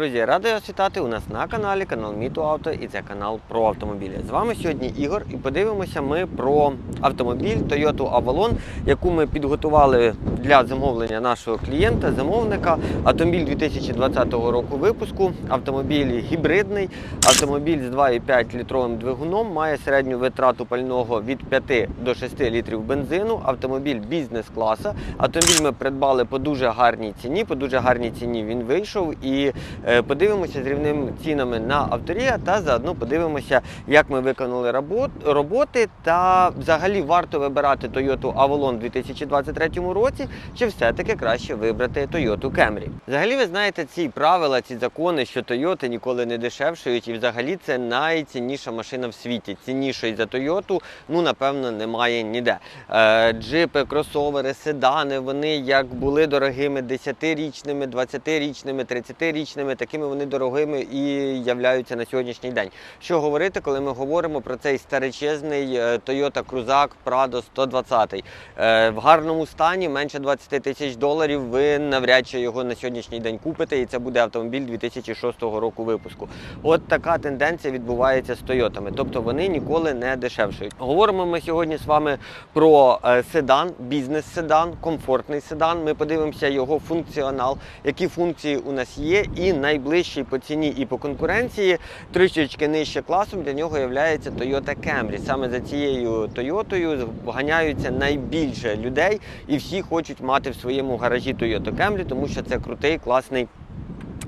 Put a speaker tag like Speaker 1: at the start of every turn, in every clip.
Speaker 1: Друзі, радий вас вітати у нас на каналі, канал Міту Авто і це канал про автомобілі. З вами сьогодні Ігор і подивимося ми про автомобіль Toyota Avalon, яку ми підготували для замовлення нашого клієнта, замовника. Автомобіль 2020 року випуску. Автомобіль гібридний, автомобіль з 2,5 літровим двигуном, має середню витрату пального від 5 до 6 літрів бензину. Автомобіль бізнес-класа. Автомобіль ми придбали по дуже гарній ціні. По дуже гарній ціні він вийшов і Е, Подивимося з рівними цінами на авторія та заодно подивимося, як ми виконали роботи. Та взагалі варто вибирати Toyota Avalon у 2023 році, чи все-таки краще вибрати Toyota Camry. Взагалі, ви знаєте ці правила, ці закони, що Toyota ніколи не дешевшують, і взагалі це найцінніша машина в світі. Ціннішої за Toyota, ну напевно, немає ніде. Е, джипи, кросовери, седани, вони як були дорогими 10-річними, 20-річними, 30-річними, такими вони дорогими і являються на сьогоднішній день. Що говорити, коли ми говоримо про цей старечезний е, Toyota Cruzak Prado 120? Е, В гарному стані менше 20 тисяч доларів. Ви навряд чи його на сьогоднішній день купите, і це буде автомобіль 2006 року випуску. От така тенденція відбувається з Тойотами, тобто вони ніколи не дешевшують. Говоримо ми сьогодні з вами про е, седан, бізнес-седан, комфортний седан. Ми подивимося його функціонал, які функції у нас є, і найближчий по ціні і по конкуренції, трішечки нижче класом для нього є Toyota Camry. Саме за цією Toyota ганяються найбільше людей, і всі хочуть мати в своєму гаражі Toyota Camry, тому що це крутий, класний.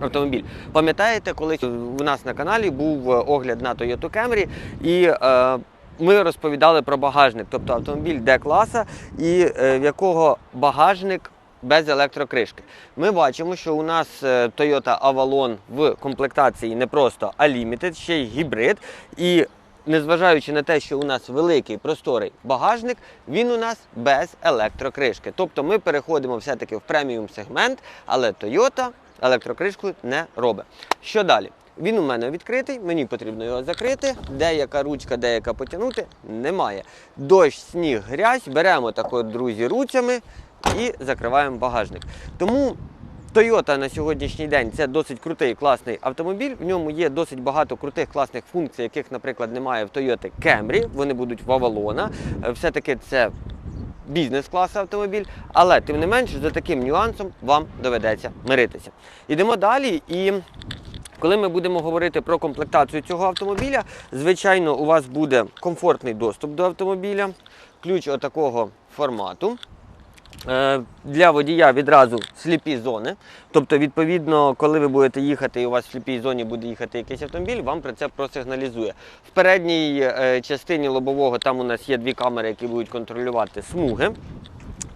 Speaker 1: Автомобіль. Пам'ятаєте, коли у нас на каналі був е, огляд на Toyota Camry і е, ми розповідали про багажник, тобто автомобіль Д-класа, і е, в якого багажник без електрокришки. Ми бачимо, що у нас е, Toyota Avalon в комплектації не просто а Limited, ще й гібрид. І незважаючи на те, що у нас великий просторий багажник, він у нас без електрокришки. Тобто ми переходимо все-таки в преміум сегмент, але Toyota електрокришку не робить. Що далі? Він у мене відкритий, мені потрібно його закрити. Деяка ручка, деяка потягнути немає. Дощ, сніг, грязь. Беремо так от, друзі, руцями і закриваємо багажник. Тому Toyota на сьогоднішній день це досить крутий класний автомобіль. В ньому є досить багато крутих класних функцій, яких, наприклад, немає в Toyota Camry. Вони будуть в Avalon. Все-таки це бізнес-клас автомобіль, але тим не менше за таким нюансом вам доведеться миритися. Ідемо далі і. Коли ми будемо говорити про комплектацію цього автомобіля, звичайно, у вас буде комфортний доступ до автомобіля, ключ отакого формату. Е, Для водія відразу сліпі зони. Тобто, відповідно, коли ви будете їхати і у вас в сліпій зоні буде їхати якийсь автомобіль, вам про це просигналізує. В передній е, частині лобового там у нас є дві камери, які будуть контролювати смуги.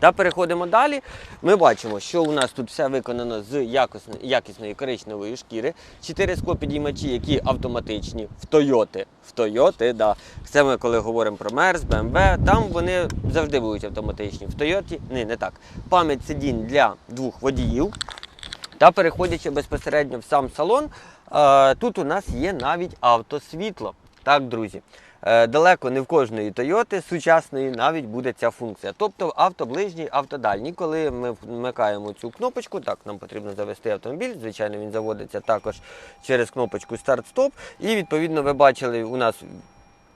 Speaker 1: Та переходимо далі. Ми бачимо, що у нас тут все виконано з якісної, якісної коричневої шкіри. Чотири склопідіймачі, які автоматичні в Тойоти. В Тойоти, да. Це ми коли говоримо про Мерс, BMW, там вони завжди будуть автоматичні. В Тойоті ні, не так. Пам'ять сидінь для двох водіїв. Та переходячи безпосередньо в сам салон, е, тут у нас є навіть автосвітло. Так, друзі. Е, Далеко не в кожної Тойоти сучасної навіть буде ця функція. Тобто автоближній, автодальній. Коли ми вмикаємо цю кнопочку, так, нам потрібно завести автомобіль. Звичайно, він заводиться також через кнопочку старт-стоп. І відповідно ви бачили, у нас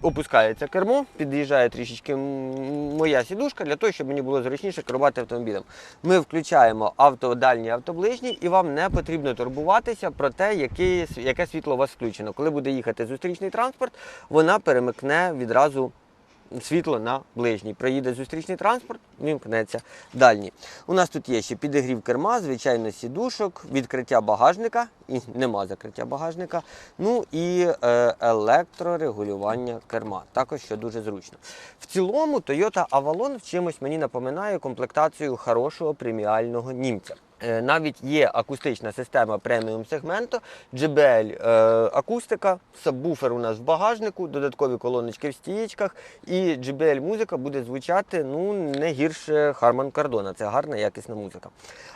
Speaker 1: опускається кермо, під'їжджає трішечки моя сідушка для того, щоб мені було зручніше керувати автомобілем. Ми включаємо автодальній автоближній, і вам не потрібно турбуватися про те, яке, яке світло у вас включено. Коли буде їхати зустрічний транспорт, вона перемикне відразу світло на ближній. Проїде зустрічний транспорт, вімкнеться дальній. У нас тут є ще підігрів керма, звичайно, сідушок, відкриття багажника, і нема закриття багажника. Ну і е, електрорегулювання керма, також що дуже зручно. В цілому Toyota Avalon в чимось мені напоминає комплектацію хорошого преміального німця. Е, Навіть є акустична система преміум сегменту, JBL е, акустика, сабвуфер у нас в багажнику, додаткові колоночки в стієчках, і JBL музика буде звучати ну, не гірше Harman Kardon. Це гарна якісна музика.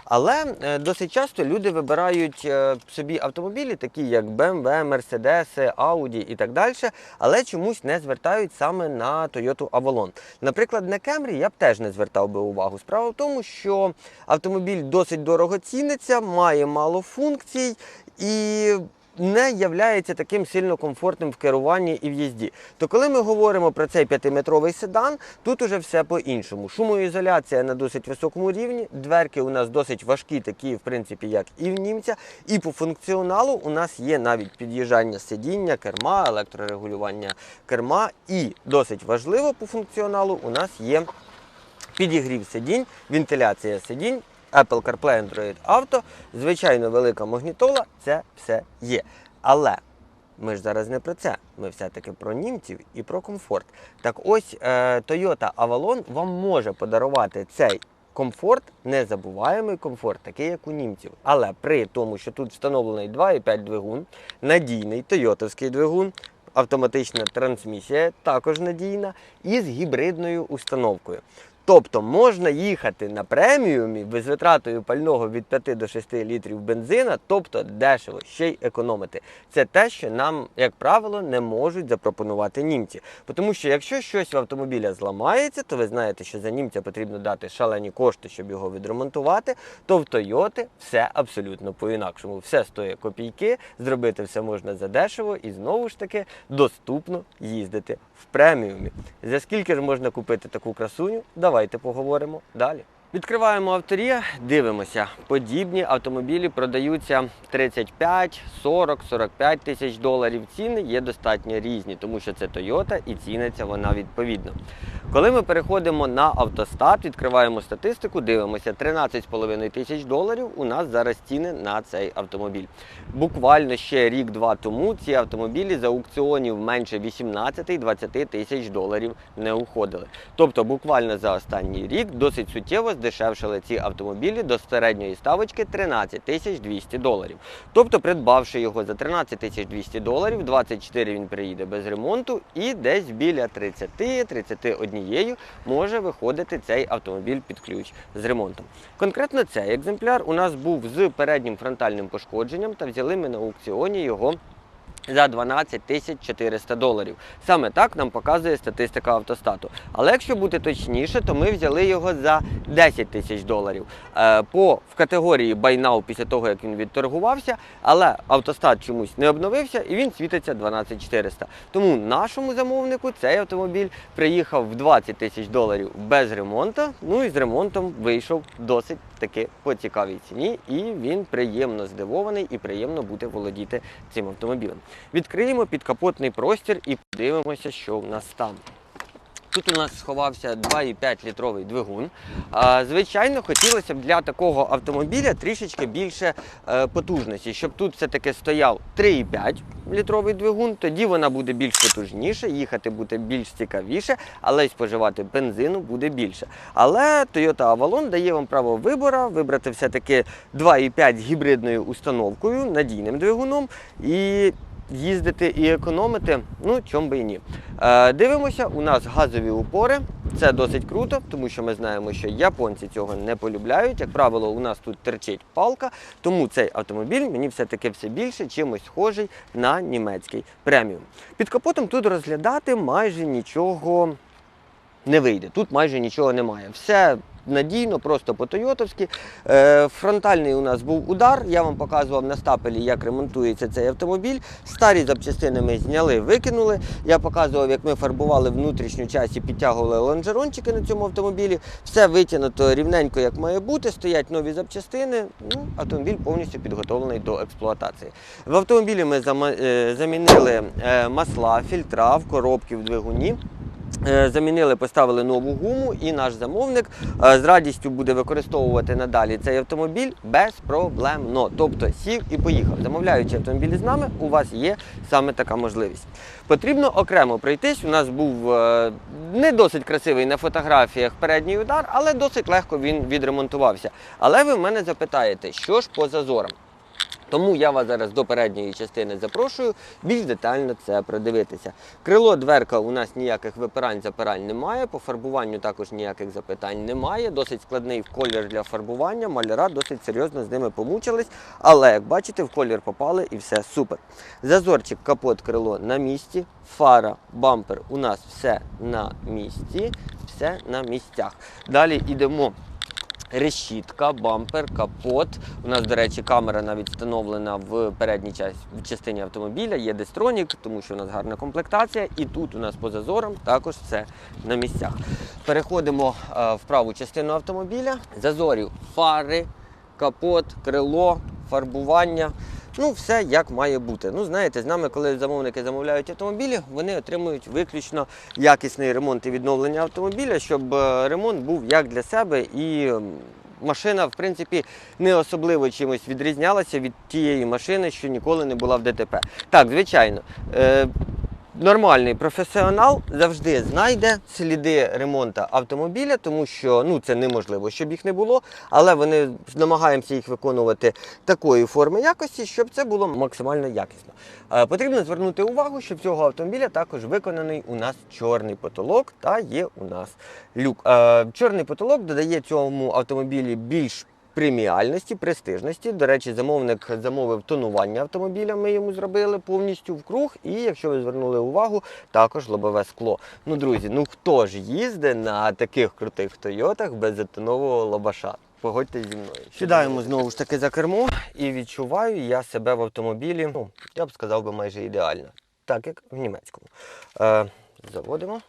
Speaker 1: Але е, досить часто люди вибирають собі автомобілі, такі як BMW, Mercedes, Audi і так далі, але чомусь не звертають саме на Toyota Avalon. Наприклад, на Camry я б теж не звертав би увагу. Справа в тому, що автомобіль досить дорого ціниться, має мало функцій і не являється таким сильно комфортним в керуванні і в їзді. То коли ми говоримо про цей 5-метровий седан, тут уже все по-іншому. Шумоізоляція на досить високому рівні, дверки у нас досить важкі, такі, в принципі, як і в німця. І по функціоналу у нас є навіть під'їжджання сидіння, керма, електрорегулювання керма. І досить важливо по функціоналу у нас є підігрів сидінь, вентиляція сидінь, Apple CarPlay Android Auto, звичайно, велика магнітола, це все є. Але ми ж зараз не про це. Ми все-таки про німців і про комфорт. Так ось е, Toyota Avalon вам може подарувати цей комфорт, незабуваємий комфорт, такий як у німців. Але при тому, що тут встановлений 2,5 двигун, надійний тойотовський двигун, автоматична трансмісія також надійна, і з гібридною установкою. Тобто можна їхати на преміумі без витратою пального від 5 до 6 літрів бензина, тобто дешево, ще й економити. Це те, що нам, як правило, не можуть запропонувати німці. Тому що якщо щось в автомобіля зламається, то ви знаєте, що за німця потрібно дати шалені кошти, щоб його відремонтувати, то в Тойоти все абсолютно по-інакшому. Все стоїть копійки, зробити все можна задешево і знову ж таки доступно їздити в преміумі. За скільки ж можна купити таку красуню? Давайте поговоримо далі. Відкриваємо авторія, дивимося. Подібні автомобілі продаються 35, 40, 45 тисяч доларів. Ціни є достатньо різні, тому що це Toyota і ціниться вона відповідно. Коли ми переходимо на автостат, відкриваємо статистику, дивимося 13,5 тисяч доларів. У нас зараз ціни на цей автомобіль. Буквально ще рік-два тому ці автомобілі за аукціонів менше 18-20 тисяч доларів не уходили. Тобто, буквально за останній рік досить суттєво здешевшили ці автомобілі до середньої ставочки 13 тисяч 200 доларів. Тобто, придбавши його за 13 тисяч 200 доларів, 24 він приїде без ремонту, і десь біля 30-31 може виходити цей автомобіль під ключ з ремонтом. Конкретно цей екземпляр у нас був з переднім фронтальним пошкодженням, та взяли ми на аукціоні його. За 12 тисяч 400 доларів. Саме так нам показує статистика автостату. Але якщо бути точніше, то ми взяли його за 10 тисяч доларів. Е, по в категорії Now після того, як він відторгувався, але автостат чомусь не обновився і він світиться 12 400. Тому нашому замовнику цей автомобіль приїхав в 20 тисяч доларів без ремонту. Ну і з ремонтом вийшов досить таки по цікавій ціні, і він приємно здивований і приємно буде володіти цим автомобілем. Відкриємо підкапотний простір і подивимося, що в нас там. Тут у нас сховався 2,5 літровий двигун. Звичайно, хотілося б для такого автомобіля трішечки більше е, потужності, щоб тут все-таки стояв 3,5 літровий двигун, тоді вона буде більш потужніша, їхати буде більш цікавіше, але й споживати бензину буде більше. Але Toyota Avalon дає вам право вибору, вибрати все-таки 2,5 з гібридною установкою, надійним двигуном. і їздити і економити, ну чом би і ні. Е, дивимося, у нас газові упори. Це досить круто, тому що ми знаємо, що японці цього не полюбляють. Як правило, у нас тут терчить палка, тому цей автомобіль мені все-таки все більше чимось схожий на німецький преміум. Під капотом тут розглядати майже нічого не вийде. Тут майже нічого немає. Все надійно, просто по-тойотовськи. Е, фронтальний у нас був удар. Я вам показував на стапелі, як ремонтується цей автомобіль. Старі запчастини ми зняли, викинули. Я показував, як ми фарбували внутрішню часть і підтягували лонжерончики на цьому автомобілі. Все витягнуто рівненько, як має бути. Стоять нові запчастини. Ну, автомобіль повністю підготовлений до експлуатації. В автомобілі ми е, замінили е, масла, фільтра в коробки в двигуні. Е, Замінили, поставили нову гуму, і наш замовник е, з радістю буде використовувати надалі цей автомобіль безпроблемно. Тобто сів і поїхав. Замовляючи автомобілі з нами, у вас є саме така можливість. Потрібно окремо пройтись. У нас був е, не досить красивий на фотографіях передній удар, але досить легко він відремонтувався. Але ви в мене запитаєте, що ж по зазорам? Тому я вас зараз до передньої частини запрошую більш детально це продивитися. Крило, дверка у нас ніяких випирань, запирань немає. По фарбуванню також ніяких запитань немає. Досить складний колір для фарбування. Маляра досить серйозно з ними помучились. Але як бачите, в колір попали і все супер. Зазорчик, капот, крило на місці. Фара, бампер у нас все на місці, все на місцях. Далі йдемо решітка, бампер, капот. У нас, до речі, камера навіть встановлена в передній частині автомобіля. Є дестронік, тому що у нас гарна комплектація. І тут у нас по зазорам також все на місцях. Переходимо е, в праву частину автомобіля. Зазорів фари, капот, крило, фарбування. Ну, все як має бути. Ну, знаєте, з нами, коли замовники замовляють автомобілі, вони отримують виключно якісний ремонт і відновлення автомобіля, щоб е, ремонт був як для себе і машина, в принципі, не особливо чимось відрізнялася від тієї машини, що ніколи не була в ДТП. Так, звичайно. Е, Нормальний професіонал завжди знайде сліди ремонту автомобіля, тому що ну це неможливо, щоб їх не було, але вони намагаємося їх виконувати такої форми якості, щоб це було максимально якісно. Е, Потрібно звернути увагу, що в цього автомобіля також виконаний у нас чорний потолок та є у нас люк. Е, Чорний потолок додає цьому автомобілі більш преміальності, престижності. До речі, замовник замовив тонування автомобіля. Ми йому зробили повністю в круг. І якщо ви звернули увагу, також лобове скло. Ну, друзі, ну хто ж їздить на таких крутих Тойотах без затонового лобаша? Погодьтесь зі мною. Сідаємо знову ж таки за кермо і відчуваю я себе в автомобілі. Ну, я б сказав би майже ідеально, так як в німецькому. Е, заводимо.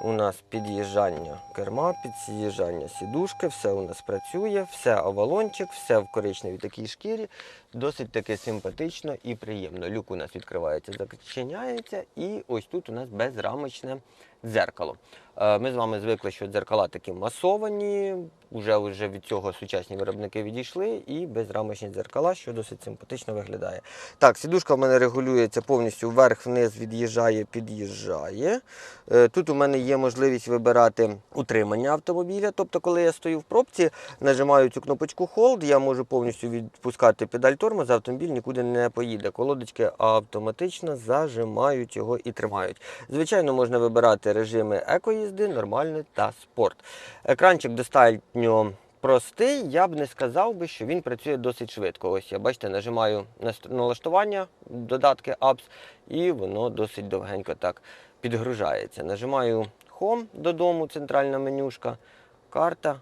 Speaker 1: У нас під'їжджання керма, під'їжджання сідушки, все у нас працює, все оволончик, все в коричневій такій шкірі. Досить таки симпатично і приємно. Люк у нас відкривається, зачиняється, і ось тут у нас безрамочне дзеркало. Е, Ми з вами звикли, що дзеркала такі масовані, вже, вже від цього сучасні виробники відійшли, і безрамочні дзеркала, що досить симпатично виглядає. Так, сідушка в мене регулюється повністю вверх-вниз, від'їжджає, під'їжджає. Е, Тут у мене є можливість вибирати утримання автомобіля. Тобто, коли я стою в пробці, нажимаю цю кнопочку Hold, я можу повністю відпускати педаль тормоза, автомобіль нікуди не поїде. Колодочки автоматично зажимають його і тримають. Звичайно, можна вибирати режими екоїзди, нормальний та спорт. Екранчик достатньо. Простий, я б не сказав би, що він працює досить швидко. Ось я бачите, нажимаю на налаштування, додатки Apps, і воно досить довгенько так підгружається. Нажимаю Home додому, центральна менюшка, карта.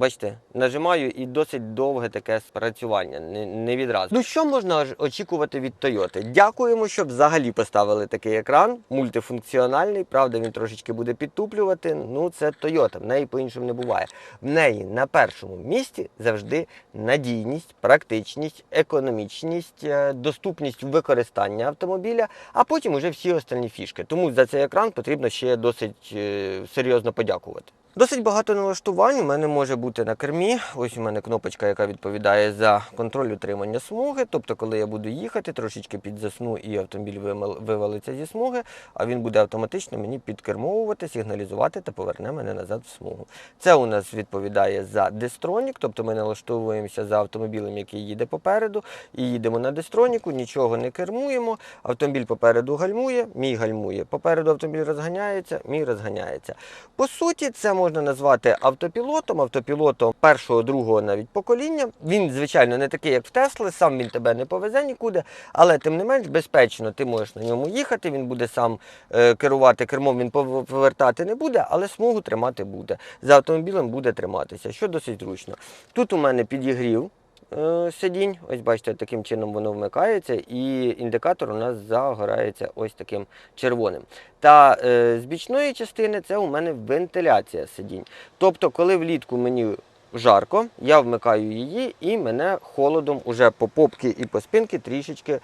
Speaker 1: Бачите, нажимаю і досить довге таке спрацювання, не, не відразу. Ну що можна очікувати від Toyota? Дякуємо, що взагалі поставили такий екран, мультифункціональний. Правда, він трошечки буде підтуплювати. Ну, це Toyota, в неї по-іншому не буває. В неї на першому місці завжди надійність, практичність, економічність, е, доступність використання автомобіля, а потім уже всі остальні фішки. Тому за цей екран потрібно ще досить е, серйозно подякувати. Досить багато налаштувань у мене може бути на кермі. Ось у мене кнопочка, яка відповідає за контроль утримання смуги. Тобто, коли я буду їхати, трошечки підзасну і автомобіль вивалиться зі смуги, а він буде автоматично мені підкермовувати, сигналізувати та поверне мене назад в смугу. Це у нас відповідає за дестронік, тобто ми налаштовуємося за автомобілем, який їде попереду, і їдемо на дестроніку, нічого не кермуємо. Автомобіль попереду гальмує, мій гальмує. Попереду автомобіль розганяється, мій розганяється. По суті, це можна назвати автопілотом, автопілотом першого, другого навіть покоління. Він, звичайно, не такий, як в Тесли, сам він тебе не повезе нікуди, але тим не менш безпечно ти можеш на ньому їхати, він буде сам е, керувати кермом, він повертати не буде, але смугу тримати буде. За автомобілем буде триматися, що досить зручно. Тут у мене підігрів. Е, Сидінь, ось бачите, таким чином воно вмикається, і індикатор у нас загорається ось таким червоним. Та е, з бічної частини це у мене вентиляція сидінь. Тобто, коли влітку мені жарко, я вмикаю її і мене холодом уже по попки і по спинки трішечки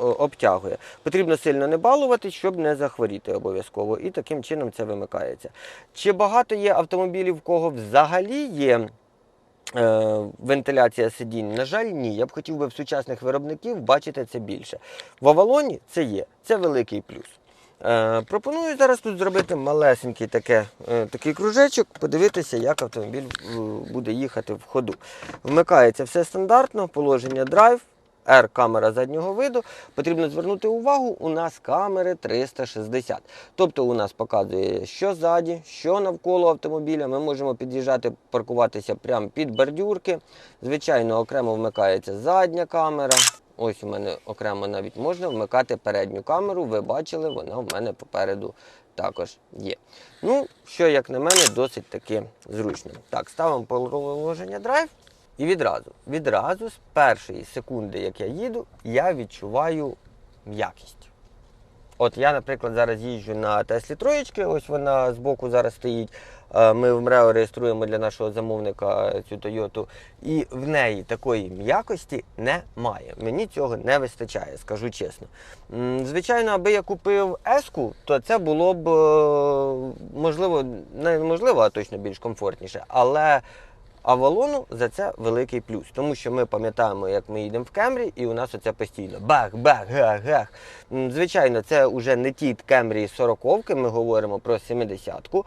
Speaker 1: обтягує. Потрібно сильно не балувати, щоб не захворіти обов'язково. І таким чином це вимикається. Чи багато є автомобілів, в кого взагалі є вентиляція сидінь? На жаль, ні. Я б хотів би в сучасних виробників бачити це більше. В Авалоні це є, це великий плюс. Е, пропоную зараз тут зробити малесенький таке, е, такий кружечок, подивитися, як автомобіль е, буде їхати в ходу. Вмикається все стандартно, положення драйв, R камера заднього виду. Потрібно звернути увагу, у нас камери 360. Тобто у нас показує, що ззаді, що навколо автомобіля. Ми можемо під'їжджати, паркуватися прямо під бордюрки. Звичайно, окремо вмикається задня камера. Ось у мене окремо навіть можна вмикати передню камеру. Ви бачили, вона в мене попереду також є. Ну, що, як на мене, досить таки зручно. Так, ставимо положення драйв. І відразу, відразу з першої секунди, як я їду, я відчуваю м'якість. От я, наприклад, зараз їжджу на Теслі Троєчки, ось вона збоку зараз стоїть. Е, Ми в МРЕО реєструємо для нашого замовника цю Тойоту, і в неї такої м'якості немає. Мені цього не вистачає, скажу чесно. Звичайно, аби я купив Еску, то це було б е, можливо, не можливо, а точно більш комфортніше. Але Авалону за це великий плюс, тому що ми пам'ятаємо, як ми їдемо в Кемрі, і у нас оце постійно бах, бах, гах, гах. Звичайно, це вже не ті Кемрі 40-ки, ми говоримо про 70-ку.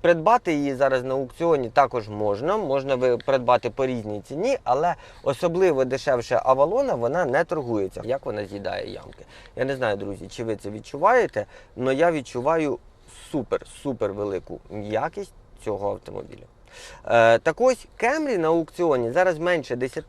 Speaker 1: Придбати її зараз на аукціоні також можна. Можна придбати по різній ціні, але особливо дешевше Авалона вона не торгується. Як вона з'їдає ямки? Я не знаю, друзі, чи ви це відчуваєте, але я відчуваю супер, супер велику якість цього автомобіля. Е, так ось Кемрі на аукціоні зараз менше 10,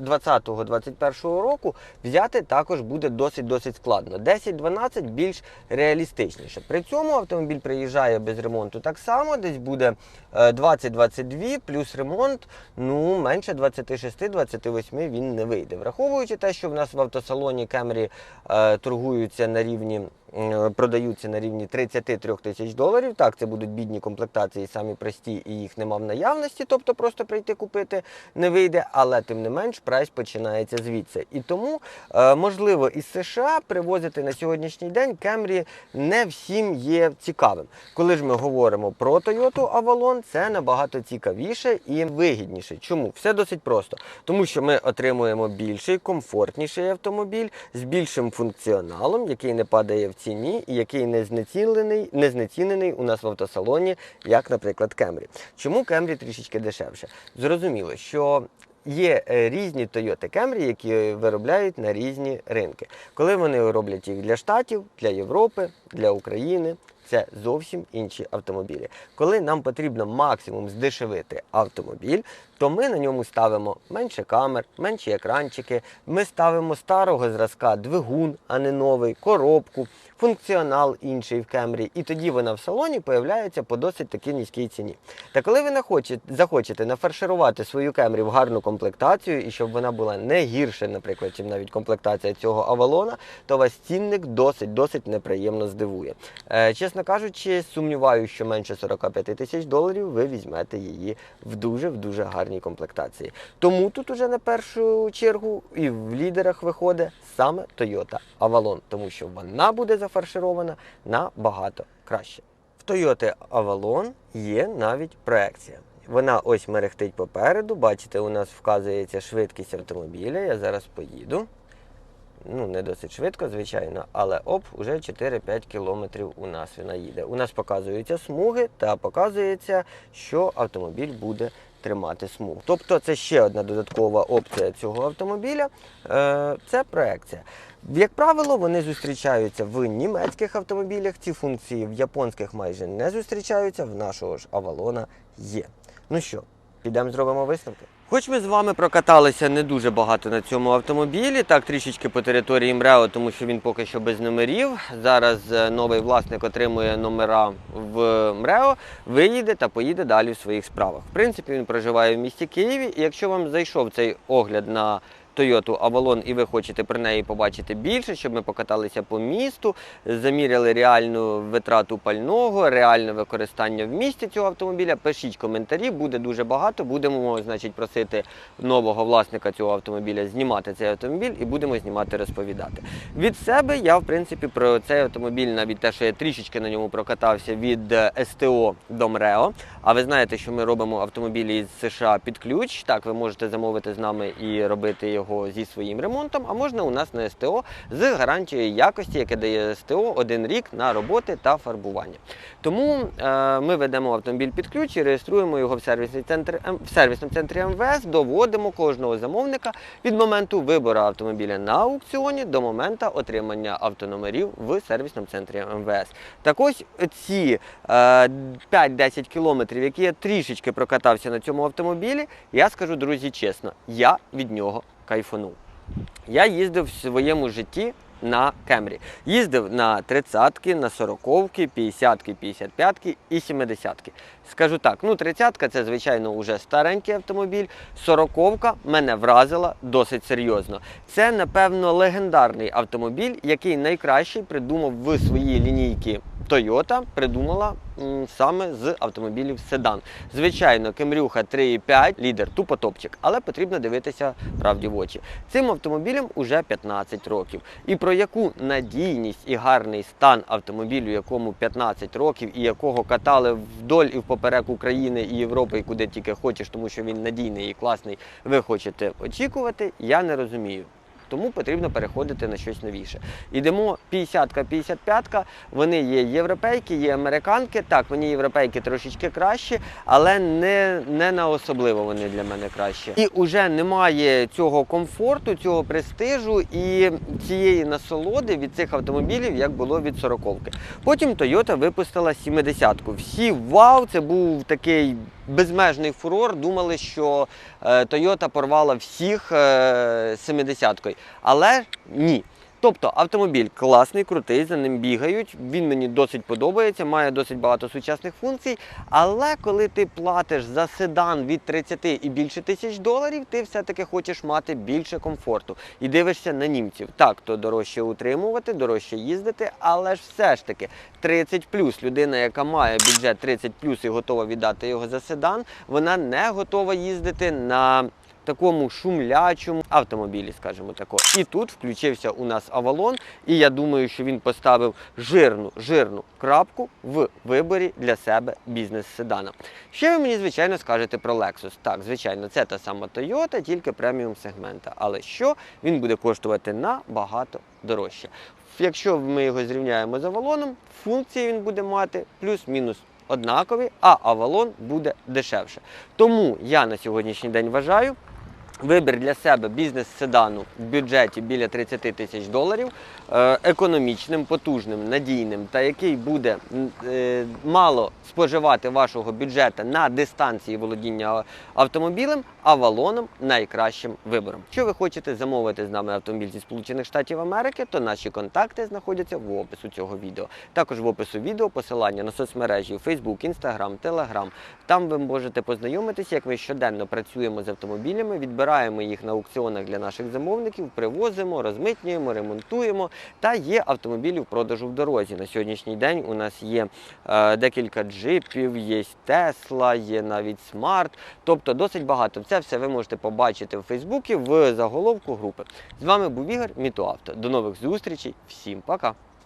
Speaker 1: 20-21 року взяти також буде досить-досить складно. 10-12 більш реалістичніше. При цьому автомобіль приїжджає без ремонту так само, десь буде е, 20-22 плюс ремонт, ну менше 26-28 він не вийде. Враховуючи те, що в нас в автосалоні Кемрі е, торгуються на рівні. Е, Продаються на рівні 33 тисяч доларів. Так, це будуть бідні комплектації, самі прості, і їх нема в наявності, тобто просто прийти купити не вийде, але тим не менш прайс починається звідси. І тому, е, можливо, із США привозити на сьогоднішній день Кемрі не всім є цікавим. Коли ж ми говоримо про Toyota Avalon, це набагато цікавіше і вигідніше. Чому? Все досить просто. Тому що ми отримуємо більший, комфортніший автомобіль з більшим функціоналом, який не падає в ціні і який не знецінений, не знецінений у нас в автосалоні, як, наприклад, Кемрі. Чому Кемрі трішечки дешевше? Зрозуміло, що Є е, різні Toyota Camry, які виробляють на різні ринки. Коли вони роблять їх для Штатів, для Європи, для України, це зовсім інші автомобілі. Коли нам потрібно максимум здешевити автомобіль, то ми на ньому ставимо менше камер, менші екранчики. Ми ставимо старого зразка двигун, а не новий, коробку, функціонал інший в Кемрі. І тоді вона в салоні появляється по досить таки низькій ціні. Та коли ви захочете нафарширувати свою Кемрі в гарну комплектацію, і щоб вона була не гірше, наприклад, чим навіть комплектація цього Авалона, то вас цінник досить досить неприємно здивує. Е, чесно кажучи, сумніваюся, що менше 45 тисяч доларів ви візьмете її в дуже в дуже гарній комплектації. Тому тут уже на першу чергу і в лідерах виходить саме Toyota Avalon, тому що вона буде зафарширована набагато краще. В Toyota Avalon є навіть проекція. Вона ось мерехтить попереду. Бачите, у нас вказується швидкість автомобіля. Я зараз поїду. Ну, не досить швидко, звичайно, але оп, уже 4-5 кілометрів у нас вона їде. У нас показуються смуги та показується, що автомобіль буде тримати смугу. Тобто це ще одна додаткова опція цього автомобіля. Е, це проекція. Як правило, вони зустрічаються в німецьких автомобілях. Ці функції в японських майже не зустрічаються. В нашого ж Авалона є. Ну що, підемо зробимо висновки. Хоч ми з вами прокаталися не дуже багато на цьому автомобілі, так трішечки по території МРЕО, тому що він поки що без номерів. Зараз е, новий власник отримує номера в МРЕО, виїде та поїде далі в своїх справах. В принципі, він проживає в місті Києві, і якщо вам зайшов цей огляд на Toyota Avalon і ви хочете про неї побачити більше, щоб ми покаталися по місту, заміряли реальну витрату пального, реальне використання в місті цього автомобіля, пишіть коментарі, буде дуже багато. Будемо, значить, просити нового власника цього автомобіля знімати цей автомобіль і будемо знімати розповідати. Від себе я, в принципі, про цей автомобіль, навіть те, що я трішечки на ньому прокатався від е, СТО до МРЕО. А ви знаєте, що ми робимо автомобілі з США під ключ. Так, ви можете замовити з нами і робити його зі своїм ремонтом, а можна у нас на СТО з гарантією якості, яке дає СТО один рік на роботи та фарбування. Тому е, ми ведемо автомобіль під ключ і реєструємо його в сервісний центр в сервісному центрі МВС, доводимо кожного замовника від моменту вибору автомобіля на аукціоні до моменту отримання автономерів в сервісному центрі МВС. Так ось ці е, 5-10 кілометрів, які я трішечки прокатався на цьому автомобілі, я скажу, друзі, чесно, я від нього кайфанув. Я їздив в своєму житті на Кемрі. Їздив на 30-ки, на 40-ки, 50-ки, 55-ки і 70-ки. Скажу так, ну 30-ка це, звичайно, вже старенький автомобіль. 40-ка мене вразила досить серйозно. Це, напевно, легендарний автомобіль, який найкращий придумав в своїй лінійці Toyota, придумала саме з автомобілів седан. Звичайно, Кемрюха 3.5 лідер, тупо топчик, але потрібно дивитися правді в очі. Цим автомобілям уже 15 років. І про яку надійність і гарний стан автомобілю, якому 15 років, і якого катали вдоль і впоперек України і Європи, і куди тільки хочеш, тому що він надійний і класний, ви хочете очікувати, я не розумію. Тому потрібно переходити на щось новіше. Ідемо 50-ка, 55-ка. Вони є європейки, є американки. Так, вони європейки трошечки кращі, але не, не на особливо вони для мене кращі. І вже немає цього комфорту, цього престижу і цієї насолоди від цих автомобілів, як було від 40-ки. Потім Toyota випустила 70-ку. Всі вау, це був такий безмежний фурор. Думали, що е, Toyota порвала всіх е, 70-кою. Але ні. Тобто автомобіль класний, крутий, за ним бігають. Він мені досить подобається, має досить багато сучасних функцій. Але коли ти платиш за седан від 30 і більше тисяч доларів, ти все-таки хочеш мати більше комфорту і дивишся на німців. Так, то дорожче утримувати, дорожче їздити, але ж все ж таки 30 людина, яка має бюджет 30 і готова віддати його за седан, вона не готова їздити на такому шумлячому автомобілі, скажімо тако. І тут включився у нас Авалон, і я думаю, що він поставив жирну, жирну крапку в виборі для себе бізнес-седана. Ще ви мені, звичайно, скажете про Lexus. Так, звичайно, це та сама Toyota, тільки преміум сегмента. Але що він буде коштувати набагато дорожче. Якщо ми його зрівняємо з Авалоном, функції він буде мати плюс-мінус однакові, а Авалон буде дешевше. Тому я на сьогоднішній день вважаю, Вибір для себе бізнес-седану в бюджеті біля 30 тисяч доларів, е, економічним, потужним, надійним та який буде е, мало споживати вашого бюджету на дистанції володіння автомобілем, авалоном найкращим вибором. Якщо ви хочете замовити з нами автомобіль зі Сполучених Штатів Америки, то наші контакти знаходяться в опису цього відео. Також в опису відео посилання на соцмережі Facebook, Instagram, Telegram. Там ви можете познайомитися, як ми щоденно працюємо з автомобілями, відбираємо їх на аукціонах для наших замовників, привозимо, розмитнюємо, ремонтуємо. Та є автомобілі в продажу в дорозі. На сьогоднішній день у нас є е, декілька джипів, є Тесла, є навіть Смарт. Тобто досить багато. Це все ви можете побачити в Фейсбуці в заголовку групи. З вами був Ігор Мітуавто. До нових зустрічей. Всім пока!